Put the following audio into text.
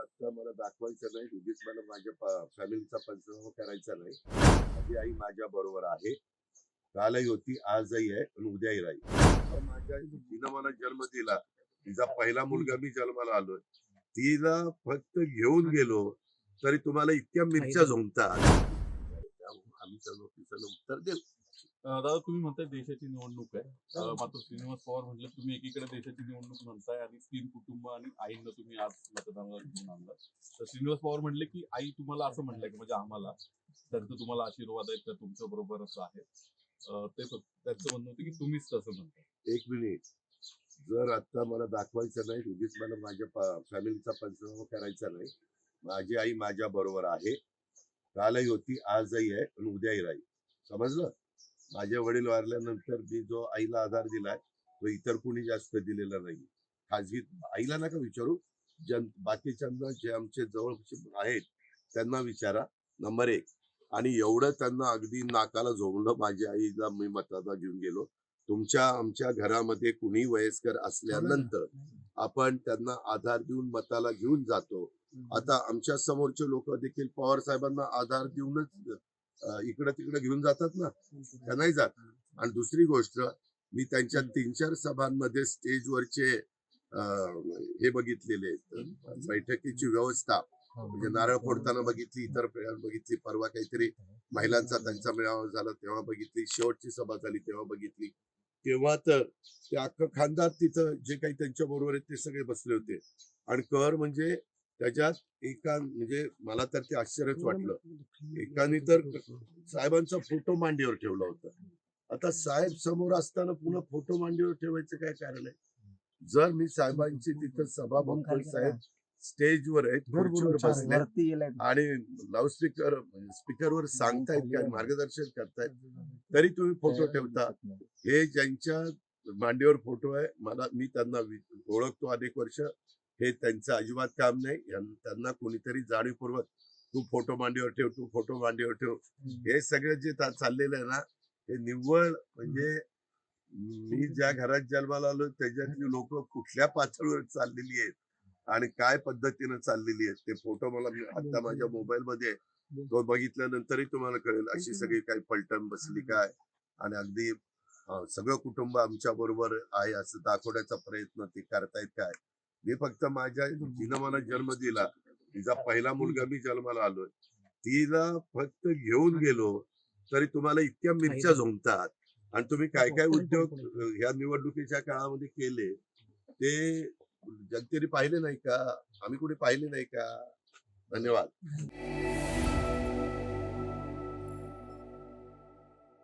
आता मला दाखवायचं नाही. उगीच मला माझ्या फॅमिलीचा पंचनामा करायचा नाही. माझी आई माझ्या बरोबर आहे. कालही होती आजही आहे आणि उद्याही राहील. माझ्या आई तिनं मला जन्म दिला तिचा पहिला मुलगा मी जन्माला आलोय. तिला फक्त घेऊन गेलो तरी तुम्हाला इतक्या मिरच्या झोंबतात. आम्ही सर्व उत्तर देऊ. अं, दादा तुम्ही म्हणताय देशाची निवडणूक आहे. अं, मात्र श्रीनिवास पवार म्हटलं तुम्ही एकीकडे देशाची निवडणूक म्हणताय आणि तीन कुटुंब आणि आईंना तुम्ही आज मतदानाला घेऊन आणला तर श्रीनिवास पवार म्हणले की आई तुम्हाला असं म्हणलंय की? म्हणजे आम्हाला. त्यांचं तुम्हाला आशीर्वाद आहेत त्या तुमच्या बरोबरच आहेत. अं, ते त्यांचं म्हणणं होतं की तुम्हीच तसं म्हणताय. एक मिनिट. जर आता मला दाखवायचं नाही उगीच मला माझ्या फॅमिलीचा पंचनामा करायचा नाही. माझी आई माझ्या बरोबर आहे. कालही होती आजही आहे आणि उद्याही राहील. समजलं? माझे वडील वारल्यानंतर मी जो आईला आधार दिलाय तो इतर कोणी जास्त दिलेला नाही खाजगी आईला नका विचारू. जन बाकीच्यांना जे आमचे जवळचे आहेत त्यांना विचारा. नंबर एक. आणि एवढं त्यांना अगदी नाकाला झोंबलं माझ्या आईला मी मताचा घेऊन गेलो. तुमच्या आमच्या घरामध्ये कुणी वयस्कर असल्यानंतर आपण त्यांना आधार देऊन मताला घेऊन जातो. आता आमच्या समोरचे लोक देखील पवार साहेबांना आधार देऊनच इकडं तिकडं घेऊन जातात ना त्या नाही जात. आणि दुसरी गोष्ट मी त्यांच्या तीन चार सभांमध्ये स्टेजवरचे हे बघितलेले बैठकीची व्यवस्था म्हणजे नारळ फोडताना बघितली इतर बघितली परवा काहीतरी महिलांचा त्यांचा मेळावा झाला तेव्हा बघितली शेवटची सभा झाली तेव्हा बघितली. तेव्हा तर ते अख्खं खानदार तिथं जे काही त्यांच्या बरोबर आहेत ते सगळे बसले होते. आणि कर म्हणजे त्याच्यात एका म्हणजे मला तर ते आश्चर्यच वाटलं. एकाने तर साहेबांचा फोटो मांडीवर ठेवला होता. आता साहेब समोर असताना पुन्हा फोटो मांडीवर ठेवायचं काय कारण आहे? जर मी साहेबांची तिथं सभा बघतोय साहेब स्टेजवर आहेत आणि लाऊडस्पीकर स्पीकरवर सांगतायत काय मार्गदर्शन करतायत तरी तुम्ही फोटो ठेवता. हे ज्यांच्या मांडीवर फोटो आहे मला मी त्यांना ओळखतो अनेक वर्ष. हे त्यांचं अजिबात काम नाही. त्यांना कोणीतरी जाणीवपूर्वक तू फोटो मांडीवर ठेव तू फोटो मांडीवर ठेव. हे सगळं जे चाललेलं आहे ना हे निव्वळ म्हणजे मी ज्या घरात जन्माला आलो त्याच्यातली लोक कुठल्या पातळीवर चाललेली आहेत आणि काय पद्धतीनं चाललेली आहेत ते फोटो मला आता माझ्या मोबाईल मध्ये तो बघितल्यानंतरही तुम्हाला कळेल अशी सगळी काही पलटण बसली काय आणि अगदी सगळं कुटुंब आमच्या बरोबर आहे असं दाखवण्याचा प्रयत्न ते करतायत काय. मी फक्त माझ्या तिनं मला जन्म दिला. तिचा पहिला मुलगा मी जन्माला आलोय. तिला फक्त घेऊन गेलो तरी तुम्हाला इतक्या मिरच्या झोंबतात आणि तुम्ही काय काय उद्योग ह्या निवडणुकीच्या काळामध्ये केले ते जनतेने पाहिले नाही का? आम्ही कुठे पाहिले नाही का? धन्यवाद.